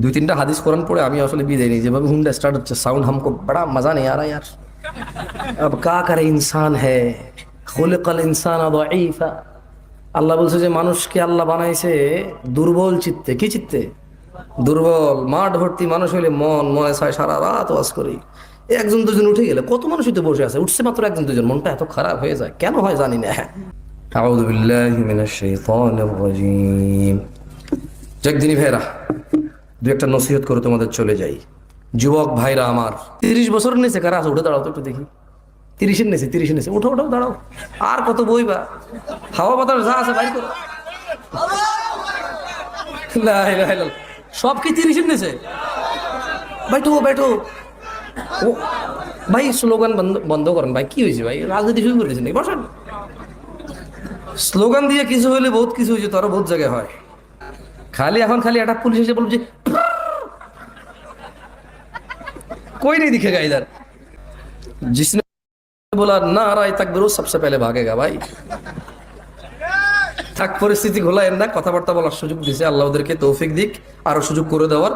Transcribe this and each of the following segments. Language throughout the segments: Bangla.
দুই তিনটা হাদিস কোরআন পড়ে আমি আসলে বিদায় নিই যেভাবে হুন্ডা স্টার্ট হচ্ছে সাউন্ড হামকো বড়া মজা নেই আর ইয়ার আব কা করে ইনসান হ্যায় খুলকাল ইনসান দাঈফা আল্লাহ বলছে যে মানুষকে আল্লাহ বানাইছে দুর্বল চিত্তে কি চিত্তে দুর্বল মাঠ ভর্তি মানুষ হইলে মন মনে ছয় সারা রাত ওয়াজ করি একজন দুজন উঠে গেলে কত মানুষই তো বসে আছে উঠছে মাত্র একজন দুজন মনটা এত খারাপ হয়ে যায় কেন হয় জানি না। আউযু বিল্লাহি মিনাশ শাইতানির রাজীম। জগদিনী ভেরা দু একটা নসিহত করে তোমাদের চলে যাই। যুবক ভাইরা আমার। তিরিশ বছর নিয়েছে কারা আছে? উঠে দাঁড়াও তো একটু দেখি। তিরিশের নিয়েছে তিরিশের নিয়েছে উঠো উঠো, দাঁড়াও। আর কত বই বা? হাওয়া বাতাস যা আছে, বাইর করো। সব কি তিরিশের নিয়েছে বাইঠো বাইঠো ও, ভাই, স্লোগান বন্ধ বন্ধ করেন। ভাই, কি হয়েছে, ভাই? রাজনীতি শুরু করেছেন নাকি? বসেন। স্লোগান দিয়ে কিছু হইলে বহুত কিছু হয়েছে তারও বহুত জায়গায় হয়। খালি, এখন খালি একটা পুলিশ এসে বলছে कोई नहीं दिखेगा इधर जिसने बोला ना राय तक वो सबसे पहले भागेगा भाई থাক পরিস্থিতি ঘোলায়েন না কথাবার্তা বলার সুযোগ দিছে আল্লাহ ওদেরকে তৌফিক দিক আরো সুযোগ করে দেওয়ার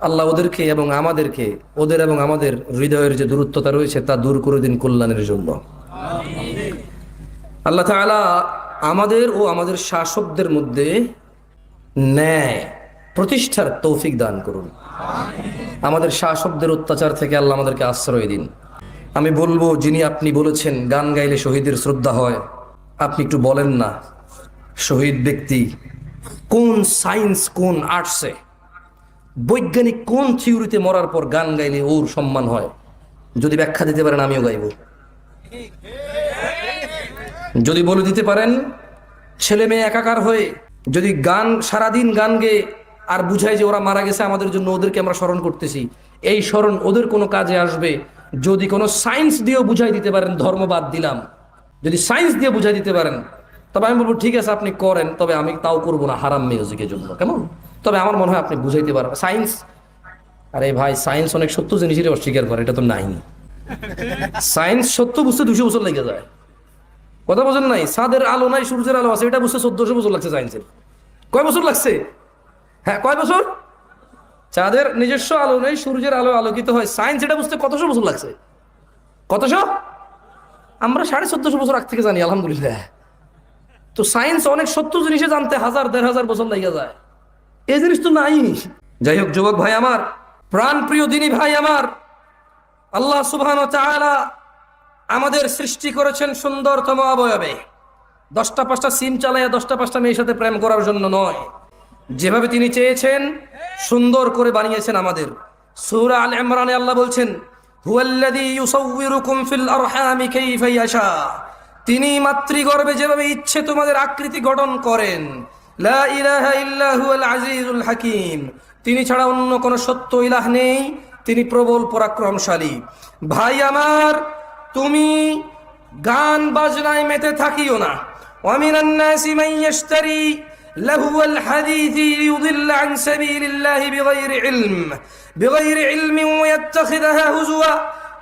আল্লাহ ওদেরকে এবং আমাদেরকে ওদের এবং আমাদের হৃদয়ের যে দূরত্বতা রয়েছে তা দূর করে দিন কল্যাণের জন্য আল্লাহ তাআলা আমাদের ও আমাদের শাসকদের মধ্যে ন্যায় প্রতিষ্ঠার তৌফিক দান করুন। আমাদের শাসকদের অত্যাচার থেকে আল্লাহ আমাদেরকে আশ্রয় দিন। আমি বলব, যিনি আপনি বলেছেন, গান গাইলে শহীদের শ্রদ্ধা হয়, আপনি একটু বলেন না, শহীদ ব্যক্তি কোন সায়েন্স, কোন আর্টসে, বৈজ্ঞানিক কোন থিওরিতে মরার পর গান গাইলে ওর সম্মান হয়? যদি ব্যাখ্যা দিতে পারেন, আমিও গাইব। যদি বলে দিতে পারেন ছেলে মেয়ে একাকার হয়ে যদি গান, সারাদিন গান গেয়ে আর বুঝাই যে ওরা মারা গেছে, আমাদের জন্য ওদেরকে আমরা স্মরণ করতেছি। এই স্মরণ ওদের কোনো কাজে আসবে যদি কোনো সায়েন্স দিয়েও বুঝাই দিতে পারেন, ধর্ম বাদ দিলাম। যদি সায়েন্স দিয়ে বুঝাই দিতে পারেন, তবে আমি বলব, ঠিক আছে, আপনি করেন, তবে আমি তাও করব না, হারাম মিউজিকের জন্য। কেমন? তবে আমার মনে হয় আপনি বুঝাইতে পারবেন। সায়েন্স, আরে ভাই, সায়েন্স অনেক সত্য জিনিসের অস্বীকার করে, এটা তো নাই। সায়েন্স সত্য বুঝতে দুশো বছর লেগে যায়। কথা বোঝেন নাই? সাদের আলো নাই, সূর্যের আলো আছে, এটা বুঝতে চোদ্দশো বছর লাগছে সায়েন্সের। কয় বছর লাগছে? হ্যাঁ কয় বছর? চাঁদের নিজস্ব আলো নেই, সূর্যের আলো আলোকিত হয়। সায়েন্স এটা বুঝতে কতশো বছর লাগছে? কতশো? আমরা সাড়ে চোদ্দশো বছর আগ থেকে জানি, আলহামদুলিল্লাহ। তো সায়েন্স অনেক সত্য জিনিসে জানতে হাজার, দেড় হাজার বছর লেগে যায়। এই জিনিস তো নাই। যাই হোক, যুবক ভাই আমার প্রাণ প্রিয় দিনী ভাই আমার, আল্লাহ সুবহান আমাদের সৃষ্টি করেছেন সুন্দরতম অবয়বে। দশটা পাঁচটা সিম চালাইয়া দশটা পাঁচটা মেয়ের সাথে প্রেম করার জন্য নয়। যেভাবে তিনি চেয়েছেন, সুন্দর করে বানিয়েছেন আমাদের। সুরা আল ইমরানে আল্লাহ বলছেন তিনি মাতৃগর্ভে যেভাবে ইচ্ছে তোমাদের আকৃতি গঠন করেন আজিজুল হাকিম। তিনি ছাড়া অন্য কোনো সত্য ইলাহ নেই, তিনি প্রবল পরাক্রমশালী। ভাই আমার, তুমি গান বাজনায় মেতে থাকিও না। অমিনান্নাসি মাইয়াশতারি لهو الحديث ليضل عن سبيل الله بغير علم بغير علم ويتخذها هزوا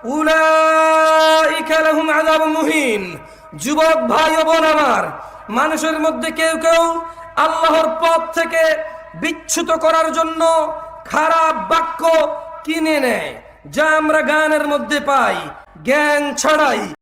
أولئك لهم عذاب مهين যুবক ভাই ও বোন আমার মানুষের মধ্যে কেউ কেউ আল্লাহর পথ থেকে বিচ্যুত করার জন্য খারাপ বাক্য কিনে নেয় যা আমরা গানের মধ্যে পাই জ্ঞান ছাড়াই